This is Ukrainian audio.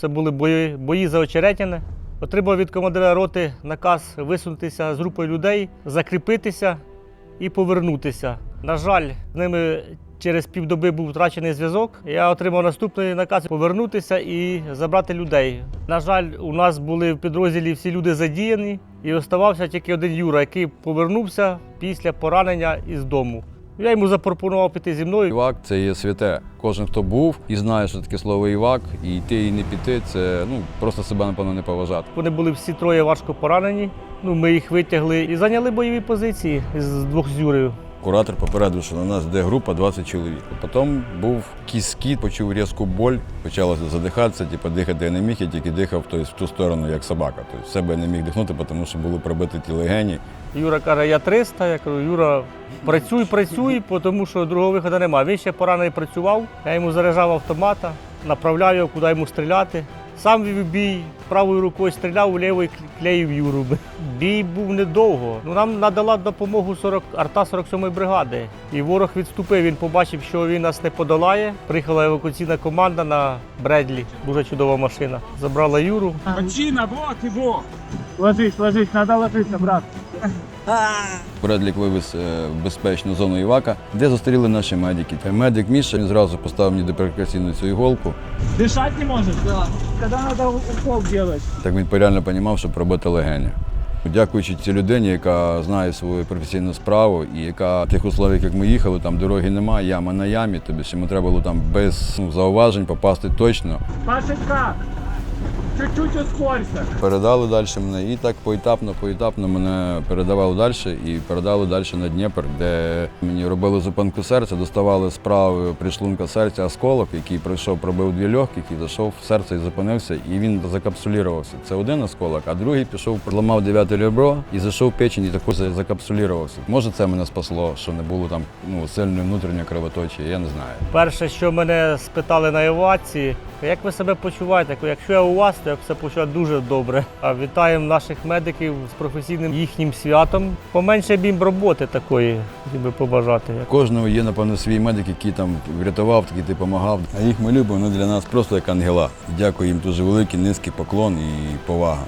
Це були бої, бої за Очеретяне. Отримав від командира роти наказ висунутися з групою людей, закріпитися і повернутися. На жаль, з ними через півдоби був втрачений зв'язок. Я отримав наступний наказ повернутися і забрати людей. На жаль, у нас були в підрозділі всі люди задіяні, і оставався тільки один Юра, який повернувся після поранення із дому. Я йому запропонував піти зі мною. Івак це є святе. Кожен, хто був і знає, що таке слово Івак, і йти і не піти, це ну просто себе напевно не поважати. Вони були всі троє важко поранені. Ну, ми їх витягли і зайняли бойові позиції з двох з Юрею. Куратор попередив, що на нас йде група 20 чоловік. Потім був кіскіт, почув різку боль, почалося задихатися, типу, дихати я не міг, я тільки дихав тобто, в ту сторону, як собака. Тобто, себе я не міг дихнути, тому що були пробиті ті легені. Юра каже, я 300. Я кажу, Юра, працюй, працюй, тому що другого виходу немає. Він ще поранений працював, я йому заряджав автомата, направляв його, куди йому стріляти. Сам вів бій, правою рукою стріляв, лівою клеїв Юру. Бій був недовго. Ну, нам надала допомогу 40, арта 47-ї бригади. І ворог відступив. Він побачив, що він нас не подолає. Приїхала евакуаційна команда на Бредлі. Дуже чудова машина. Забрала Юру. Мужчина, вот! Ложись, ложись, надо ложиться, брат. Бредлік вивез е, в безпечну зону Івака, де зустріли наші медики. Медик Міша він зразу поставив мені деперкаційну цю іголку. Дышать не можешь? Да. Когда надо укол делать? Так він реально розумів, що пробити легені. Дякуючи цій людині, яка знає свою професійну справу і яка в тих условиях, як ми їхали, там дороги немає, яма на ямі, тобі йому треба було там без ну, зауважень попасти точно. Пашечка, чуть-чуть ускорься. Передали далі мене і так поетапно, поетапно мене передавали далі і передали далі на Дніпр, де мені робили зупинку серця, доставали з правого пришлунка серця осколок, який пройшов, пробив дві легких і зайшов в серце і зупинився, і він закапсулювався. Це один осколок, а другий пішов, зламав дев'яте ребро і зайшов в печень і також закапсулювався. Може, це мене спасло, що не було там ну, сильної внутрішньої кровоточі, я не знаю. Перше, що мене спитали на евакуації, як ви себе почуваєте? Якщо я у вас, то я себе почуваю дуже добре. А вітаємо наших медиків з професійним їхнім святом. Поменше б їм роботи такої, хотів би побажати. Кожного є, напевно, свій медик, який там врятував, який допомагав. А їх ми любимо, вони для нас просто як ангела. Дякую їм дуже великий, низький поклон і повага.